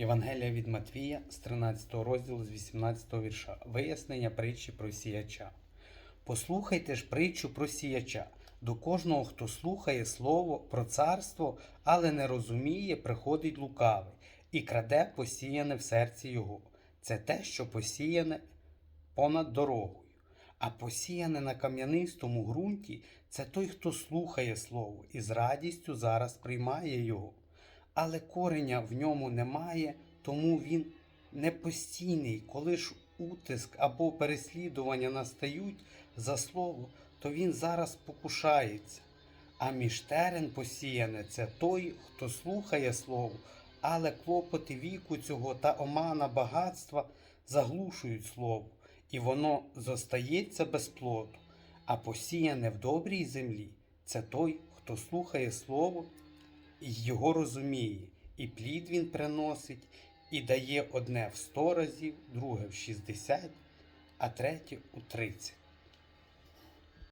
Євангелія від Матвія з 13 розділу з 18 вірша. Вияснення притчі про сіяча. Послухайте ж притчу про сіяча. До кожного, хто слухає слово про царство, але не розуміє, приходить лукавий і краде посіяне в серці його. Це те, що посіяне понад дорогою. А посіяне на кам'янистому ґрунті це той, хто слухає слово і з радістю зараз приймає його. Але кореня в ньому немає, тому він не постійний. Коли ж утиск або переслідування настають за слово, то він зараз покушається. А між терен посіяне це той, хто слухає слово, але клопоти віку цього та омана багатства заглушують слово, і воно зостається без плоду. А посіяне в добрій землі це той, хто слухає слово і його розуміє, і плід він приносить, і дає одне в сто разів, друге в шістдесят, а третє у тридцять.